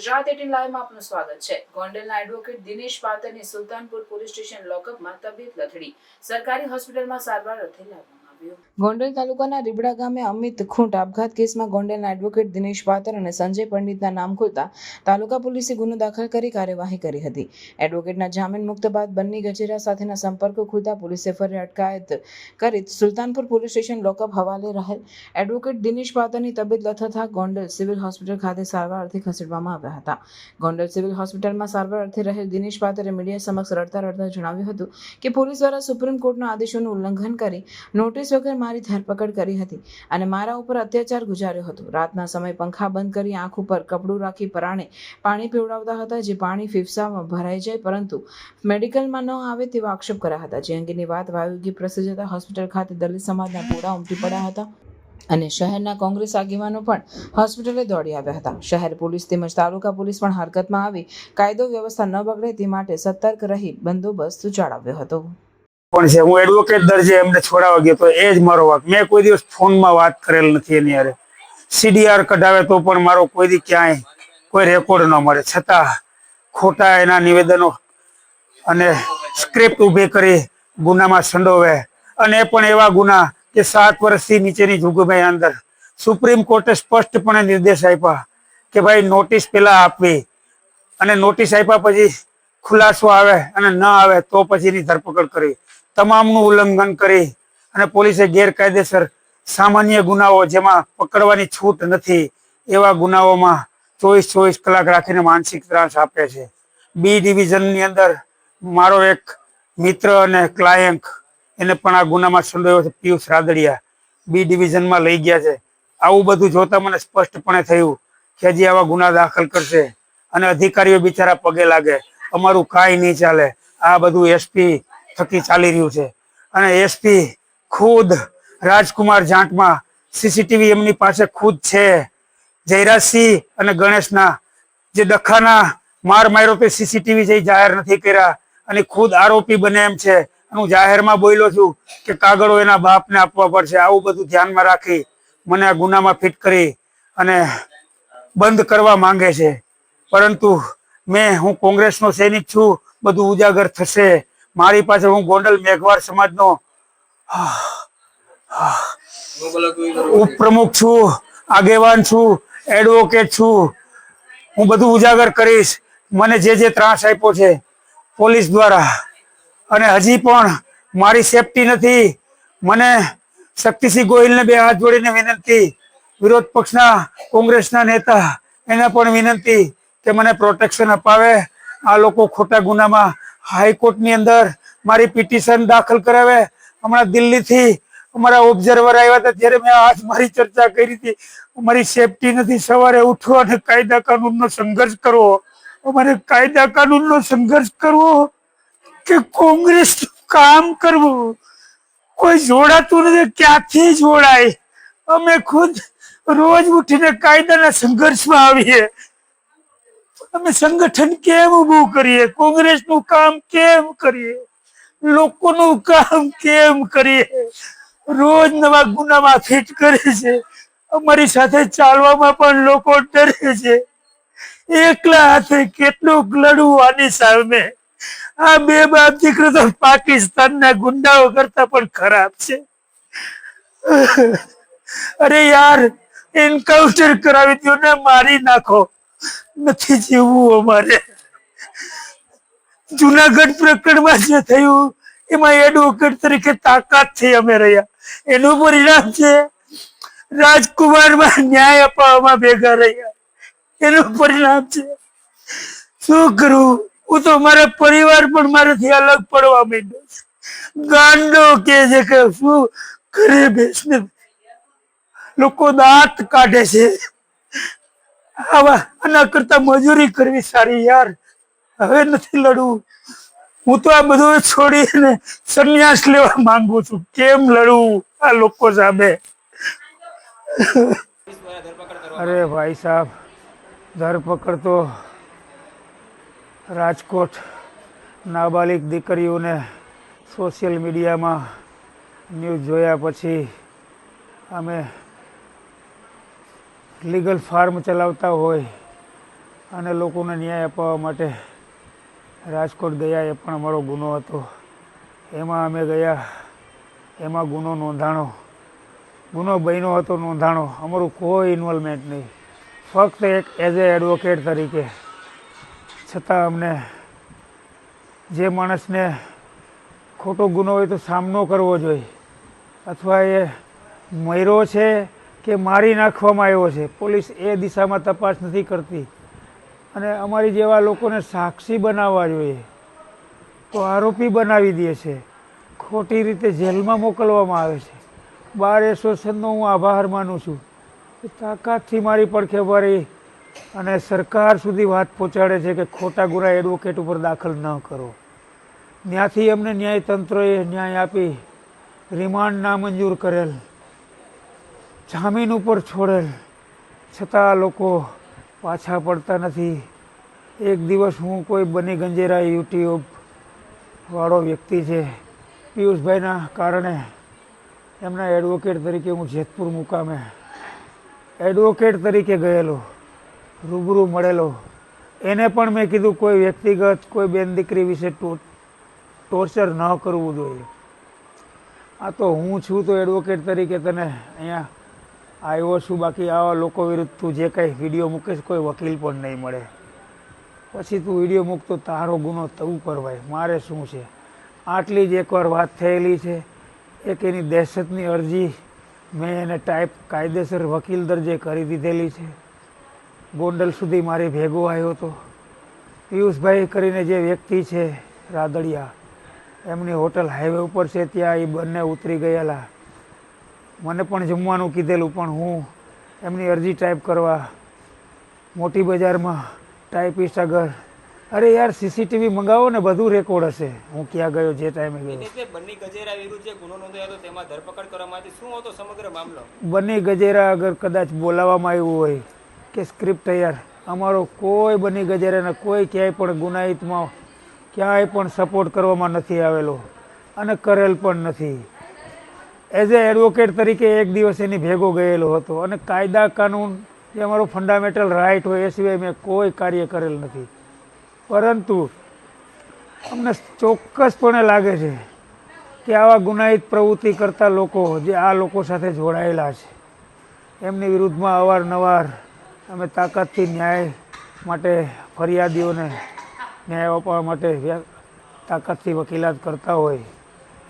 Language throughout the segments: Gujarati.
ગુજરાત એટીન લાઈવમાં આપનું સ્વાગત છે. ગોંડલના એડવોકેટ દિનેશ પાતરની સુલતાનપુર પોલીસ સ્ટેશન લોકઅપમાં તબિયત લથડી. સરકારી હોસ્પિટલમાં સારવાર અર્થે લાવવામાં આવ્યું ગોંડલ તાલુકાના રીબડા ગામે અમિત ખૂંટ આપઘાત કેસમાં ગોંડલના એડવોકેટ દિનેશ પાતર અને સંજય પંડિતના નામ ખુલતા તાલુકા પોલીસે ગુનો દાખલ કરી કાર્યવાહી કરી હતી. એડવોકેટના જામીન મુક્ત બાદ બન્ની ગજેરા સાથેના સંપર્કો ખુલતા પોલીસે ફરી અટકાયત કરી સુલતાનપુર પોલીસ સ્ટેશન લોકઅપ હવાલે રહેલ એડવોકેટ દિનેશ પાતરની તબિયત લથથા ગોંડલ સિવિલ હોસ્પિટલ ખાતે સારવાર અર્થે ખસેડવામાં આવ્યા હતા. ગોંડલ સિવિલ હોસ્પિટલમાં સારવાર અર્થે રહેલ દિનેશ પાતરે મીડિયા સમક્ષ રડતા રડતા જણાવ્યું હતું કે પોલીસ દ્વારા સુપ્રીમ કોર્ટના આદેશોનું ઉલ્લંઘન કરી નોટિસ વગર મારી ધરપકડ કરી હતી અને મારા ઉપર અત્યાચાર ગુજાર્યો હતો. રાતના સમય પંખા બંધ કરી આંખ ઉપર કપડું રાખી પરાણે પાણી પીવડાવતા હતા, જે પાણી ફેફસામાં ભરાઈ જાય પરંતુ મેડિકલમાં ન આવે તેવા આક્ષેપ કર્યા હતા. જે અંગેની વાત વાયુગી પ્રસિદ્ધ જતા હોસ્પિટલ ખાતે દલિત સમાજના પોળા ઉમટી પડ્યા હતા અને શહેરના કોંગ્રેસ આગેવાનો પણ હોસ્પિટલે દોડી આવ્યા હતા. શહેર પોલીસ તેમજ તાલુકા પોલીસ પણ હરકતમાં આવી કાયદો વ્યવસ્થા ન બગડે તે માટે સતર્ક રહી બંદોબસ્ત જાળવ્યો હતો. પણ છે, હું એડવોકેટ દરજે એમને છોડાવવા ગયો તો એ જ મારો વાક. મેં કોઈ દિવસ ફોનમાં વાત કરેલ નથી એની યારે સીડીઆર કઢાવે તો પણ મારો કોઈ દી ક્યાંય કોઈ રેકોર્ડ ન મળે. છતાં ખોટા એના નિવેદનો અને સ્ક્રિપ્ટ ઊભી કરી ગુનામાં સંડોવે. અને પણ એવા ગુના કે સાત વર્ષથી નીચેની જુગભાઈ અંદર. સુપ્રીમ કોર્ટે સ્પષ્ટપણે નિર્દેશ આપ્યા કે ભાઈ નોટિસ પેલા આપવી. અને નોટિસ આપ્યા પછી ખુલાસો આવે અને ન આવે તો પછીની ધરપકડ કરવી. તમામનું ઉલ્લંઘન કરી અને પોલીસે ગેરકાયદેસર સામાન્ય ગુનાઓ જેમાં પકડવાની છૂટ નથી, એવા ગુનાઓમાં ચોવીસ ચોવીસ કલાક રાખીને માનસિક ત્રાસ આપે છે. બી ડિવિઝનની અંદર મારો એક મિત્ર અને ક્લાયન્ટ એને પણ આ ગુનામાં સંડોયો છે, પિયુષ રાદડિયા. બી ડિવિઝનમાં લઈ ગયા છે. આવું બધું જોતા મને સ્પષ્ટપણે થયું કે હજી આવા ગુના દાખલ કરશે અને અધિકારીઓ બિચારા પગે લાગે. અમારું કાંઈ નહીં ચાલે. આ બધું એસપી થકી ચાલી રહ્યું છે. અને એસપી ખુદ રાજકુમાર જાટમાં સીસીટીવી એમની પાસે ખુદ છે. જયરાજસિંહ અને ગણેશના જે ડખાના માર માર્યો તે સીસીટીવી જે જાહેર નથી કર્યા અને ખુદ આરોપી બને એમ છે. હું જાહેરમાં બોલ્યો છું કે કાગળો એના બાપને આપવા પડશે. આવું બધું ધ્યાનમાં રાખી મને આ ગુનામાં ફિટ કરી અને બંધ કરવા માંગે છે. પરંતુ મેં, હું કોંગ્રેસનો સૈનિક છું, બધું ઉજાગર થશે. મારી પાસે હું ગોંડલ મેઘવાળ સમાજનો, ઉપપ્રમુખ છું, આગેવાન છું એડવોકેટ છું. હું બધું ઉજાગર કરીશ. મને જે જે ત્રાસ આપ્યો છે, પોલીસ દ્વારા. અને હજી પણ મારી સેફટી નથી. મને શક્તિસિંહ ગોહિલને બે હાથ જોડીને વિનંતી. વિરોધ પક્ષના, કોંગ્રેસના નેતા, એને પણ વિનંતી કે મને પ્રોટેક્શન અપાવે. આ લોકો ખોટા ગુનામાં હાઈકોર્ટની અંદર મારી પિટિશન દાખલ કરાવે. હમણાં દિલ્હીથી અમારા ઓબ્ઝર્વર આવ્યા હતા, ત્યારે મેં આજ મારી ચર્ચા કરી હતી. અમારી સેફટી નથી, સવારે ઉઠવો અને કાયદા કાનૂનનો સંઘર્ષ કરવો અમારે કાયદા કાનૂનનો સંઘર્ષ કરવો કે કોંગ્રેસ કામ કરવું? કોઈ જોડાતું નથી, ક્યાંથી જોડાય? અમે ખુદ રોજ ઉઠીને કાયદાના સંઘર્ષમાં આવીએ. અમે સંગઠન કેમ ઉભું કરીએ? કોંગ્રેસનું કામ કેમ કરીએ? લોકોનું કામ કેમ કરીએ? રોજ નવા ગુનામાં ફિટ કરે છે. અમારી સાથે ચાલવામાં પણ લોકો ડરે છે. એકલા હાથે કેટલું લડવું આની સામે. આ બે બાપ દીકરો તો પાકિસ્તાનના ગુંડાઓ કરતા પણ ખરાબ છે. અરે યાર એન્કાઉન્ટર કરાવી દો ને, મારી નાખો. નથી જીવવું અમારે. જુનાગઢ પ્રકરણમાં જે થયું, એમાં એડવોકેટ તરીકે તાકાતથી અમે રહ્યા. એનું પરિણામ છે. રાજકુમારમાં ન્યાય અપાવવામાં ભેગા રહ્યા. એનું પરિણામ છે. શું કરું? હું તો મારા પરિવાર પણ મારાથી અલગ પડવા માંડ્યો ગાંડો કે છે કે શું ઘરે બેસને. લોકો દાંત કાઢે છે. આના કરતા મજૂરી કરવી સારી યાર. હવે નથી લડવું. હું તો આ બધું છોડીને સંન્યાસ લેવા માંગુ છું. કેમ લડવું આ લોકો સામે? અરે ભાઈ સાહેબ, ધરપકડ તો રાજકોટ નાબાલિક દીકરીઓને સોશિયલ મીડિયામાં ન્યૂઝ જોયા પછી અમે લીગલ ફાર્મ ચલાવતા હોય અને લોકોને ન્યાય અપાવવા માટે રાજકોટ ગયા એ પણ અમારો ગુનો હતો. એમાં અમે ગયા, એમાં ગુનો નોંધાણો, ગુનો બન્યો હતો નોંધાણો, અમારું કોઈ ઇન્વોલ્વમેન્ટ નહીં. ફક્ત એક એઝ એ એડવોકેટ તરીકે. છતાં અમને જે માણસને ખોટો ગુનો હોય તો સામનો કરવો જોઈએ. અથવા એ મયરો છે કે મારી નાખવામાં આવ્યો છે. પોલીસ એ દિશામાં તપાસ નથી કરતી. અને અમારી જેવા લોકોને સાક્ષી બનાવવા જોઈએ. તો આરોપી બનાવી દે છે. ખોટી રીતે જેલમાં મોકલવામાં આવે છે. બાર એસોસિએશનનો હું આભાર માનું છું. તાકાતથી મારી પડખે ભરી અને સરકાર સુધી વાત પહોંચાડે છે કે ખોટા ગુના એડવોકેટ ઉપર દાખલ ન કરો. ત્યાંથી અમને ન્યાયતંત્રએ ન્યાય આપી રિમાન્ડ નામંજૂર કરેલ. જામીન ઉપર છોડેલ. છતાં લોકો પાછા પડતા નથી. એક દિવસ હું કોઈ બની ગંજેરા યુટ્યુબ વાળો વ્યક્તિ છે. પિયુષભાઈના કારણે એમના એડવોકેટ તરીકે હું જેતપુર મુકામે એડવોકેટ તરીકે ગયેલો, રૂબરૂ મળેલો. એને પણ મેં કીધું કોઈ વ્યક્તિગત, કોઈ બેન દીકરી વિશે ટોર્ચર ન કરવું જોઈએ. આ તો હું છું તો એડવોકેટ તરીકે તને અહીંયા આવ્યો છું, બાકી આવા લોકો વિરુદ્ધ તું જે કંઈ વીડિયો મૂકીશ, કોઈ વકીલ પણ નહીં મળે. પછી તું વીડિયો મૂકતો તારો ગુનો તું કરવાય. મારે શું છે? આટલી જ એકવાર વાત થયેલી છે. એક એની દહેશતની અરજી મેં એને ટાઈપ કાયદેસર વકીલ દરજે કરી દીધેલી છે. ગોંડલ સુધી મારી ભેગો આવ્યો હતો. પિયુષભાઈ કરીને જે વ્યક્તિ છે, રાદડિયા, એમની હોટલ હાઈવે ઉપર છે, ત્યાં એ બંને ઉતરી ગયેલા. મને પણ જમવાનું કીધેલું પણ હું એમની અરજી ટાઈપ કરવા મોટી બજારમાં ટાઈપિસ્ટ આગળ અરે યાર સીસીટીવી મંગાવો ને બધું રેકોર્ડ હશે. હું ક્યાં ગયો જે ટાઈમે ગયો. બંને ગજેરા વિરુદ્ધ જે ગુનો નોંધાયો તેમાં ધરપકડ કરવામાં આવી. શું હતો સમગ્ર મામલો? બની ગજેરા અગર કદાચ બોલાવવામાં આવ્યું હોય કે સ્ક્રિપ્ટ તૈયાર. અમારો કોઈ બની ગજેરાના કોઈ ક્યાંય પણ ગુનાહિતમાં ક્યાંય પણ સપોર્ટ કરવામાં નથી આવેલો અને કરેલ પણ નથી. એઝ એ એડવોકેટ તરીકે એક દિવસ એની ભેગો ગયેલો હતો અને કાયદા કાનૂન જે અમારો ફંડામેન્ટલ રાઇટ હોય એ સિવાય મેં કોઈ કાર્ય કરેલ નથી. પરંતુ અમને ચોક્કસપણે લાગે છે કે આવા ગુનાહિત પ્રવૃત્તિ કરતા લોકો જે આ લોકો સાથે જોડાયેલા છે, એમની વિરુદ્ધમાં અવારનવાર અમે તાકાતથી ન્યાય માટે ફરિયાદીઓને ન્યાય અપાવવા માટે તાકાતથી વકીલાત કરતા હોય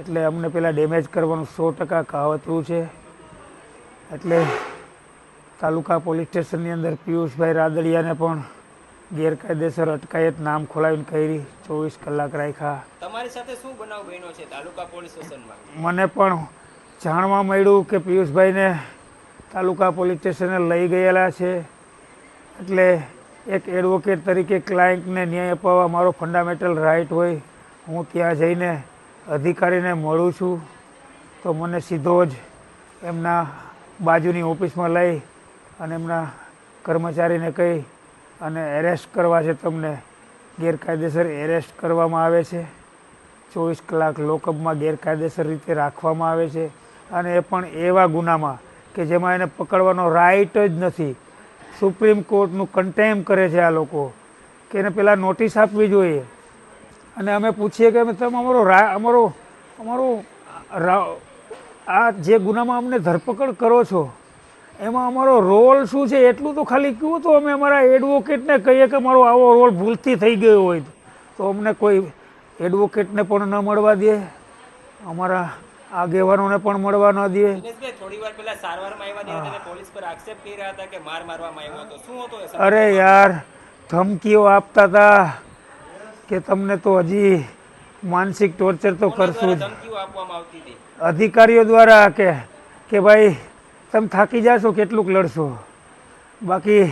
એટલે અમને પહેલાં ડેમેજ કરવાનું સો ટકા કાવતરું છે. એટલે તાલુકા પોલીસ સ્ટેશનની અંદર પિયુષભાઈ રાદડિયાને પણ ગેરકાયદેસર અટકાયત નામ ખોલાવીને કરી ચોવીસ કલાક રાખ્યા. તમારી સાથે શું બનાવ બન્યો છે તાલુકા પોલીસ સ્ટેશનમાં? મને પણ જાણવા મળ્યું કે પિયુષભાઈને તાલુકા પોલીસ સ્ટેશને લઈ ગયેલા છે. એટલે એક એડવોકેટ તરીકે ક્લાયન્ટને ન્યાય અપાવવા મારો ફંડામેન્ટલ રાઇટ હોય. હું ત્યાં જઈને અધિકારીને મળું છું, તો મને સીધો જ એમના બાજુની ઓફિસમાં લઈ અને એમના કર્મચારીને કહી અને એરેસ્ટ કરવા છે તમને. ગેરકાયદેસર એરેસ્ટ કરવામાં આવે છે. ચોવીસ કલાક લોકઅપમાં ગેરકાયદેસર રીતે રાખવામાં આવે છે. અને એ પણ એવા ગુનામાં કે જેમાં એને પકડવાનો રાઇટ જ નથી. સુપ્રીમ કોર્ટનું કન્ટેમ કરે છે આ લોકો. કે એને પહેલાં નોટિસ આપવી જોઈએ. અને અમે પૂછીએ કે તમે અમારો રા અમારો અમારો આ જે ગુનામાં અમને ધરપકડ કરો છો એમાં અમારો રોલ શું છે? એટલું તો ખાલી કહ્યું તો અમે અમારા એડવોકેટને કહીએ કે મારો આવો રોલ ભૂલથી થઈ ગયો હોય તો. અમને કોઈ એડવોકેટને પણ ન મળવા દે અમારા આગેવાનોને પણ મળવા ન દે. અરે યાર ધમકીઓ આપતા હતા. કે તમને તો હજી માનસિક ટોર્ચર તો કરશું જ. અધિકારીઓ દ્વારા કે કે ભાઈ તમે થાકી જાશો કેટલુંક લડશો. બાકી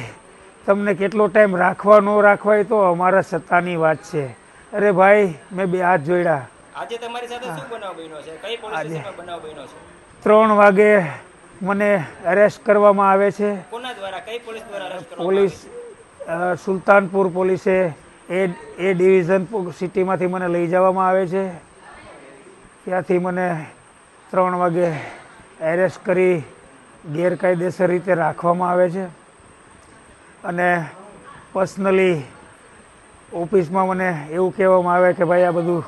તમને કેટલો ટાઈમ રાખવા ન રાખવા એ તો અમારા સત્તાની વાત છે. અરે ભાઈ મેં બે હાથ જોડ્યા. આજે તમારી સાથે શું બનાવ બન્યો છે? કઈ પોલીસ બનાવ બન્યો છે? ત્રણ વાગે મને અરેસ્ટ કરવામાં આવે છે. કોના દ્વારા? કઈ પોલીસ દ્વારા પોલીસ સુલતાનપુર પોલીસે એ એ ડિવિઝન સિટીમાંથી મને લઈ જવામાં આવે છે. ત્યાંથી મને ત્રણ વાગે એરેસ્ટ કરી ગેરકાયદેસર રીતે રાખવામાં આવે છે. અને પર્સનલી ઓફિસમાં મને એવું કહેવામાં આવે કે ભાઈ આ બધું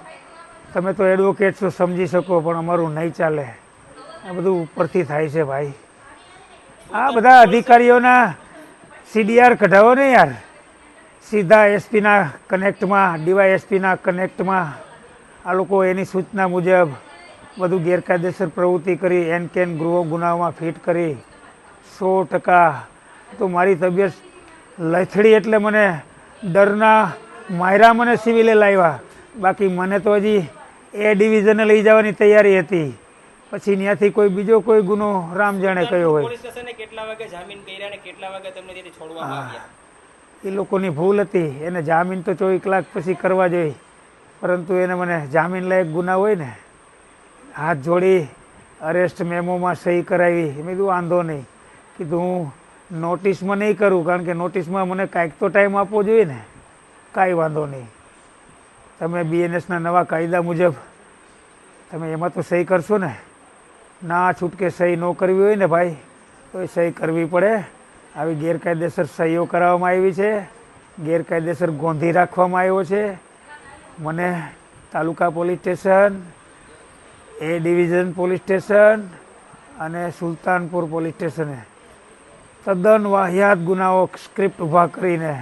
તમે તો એડવોકેટ છો, સમજી શકો, પણ અમારું નહીં ચાલે. આ બધું ઉપરથી થાય છે ભાઈ. આ બધા અધિકારીઓના સીડીઆર કઢાવો ને યાર. સીધા એસપીના કનેક્ટમાં ડીવાયએસપીના કનેક્ટમાં. આ લોકો એની સૂચના મુજબ બધું ગેરકાયદેસર પ્રવૃત્તિ કરી એન કેન ગૃહ ગુનાઓમાં ફિટ કરી. સો ટકા. તો મારી તબિયત લથડી એટલે મને ડરના માયરા મને સિવિલે લાવ્યા. બાકી મને તો હજી એ ડિવિઝને લઈ જવાની તૈયારી હતી. પછી ત્યાંથી કોઈ બીજો કોઈ ગુનો રામ જાણે કયો હોય. કેટલા વાગે જામીન કર્યા અને કેટલા વાગે તમને છોડવામાં આવ્યા? એ લોકોની ભૂલ હતી. એને જામીન તો ચોવીસ કલાક પછી કરવા જોઈએ. પરંતુ એને મને જામીન લાયક ગુના હોય ને, હાથ જોડી અરેસ્ટ મેમોમાં સહી કરાવી. મેં કીધું, વાંધો નહીં. કીધું, હું નોટિસમાં નહીં કરું, કારણ કે નોટિસમાં મને કાંઈક તો ટાઈમ આપવો જોઈએ ને. કાંઈ વાંધો નહીં. તમે બીએનએસના નવા કાયદા મુજબ તમે એમાં તો સહી કરશો ને? ના, છૂટકે સહી ન કરવી હોય ને ભાઈ, તો એ સહી કરવી પડે. આવી ગેરકાયદેસર સહીઓ કરાવવામાં આવી છે, ગેરકાયદેસર ગોંધી રાખવામાં આવ્યો છે. મને taluka police station, A division police station અને સુલતાનપુર પોલીસ સ્ટેશને તદ્દન વાહિયાત ગુનાઓ સ્ક્રિપ્ટ ઊભા કરીને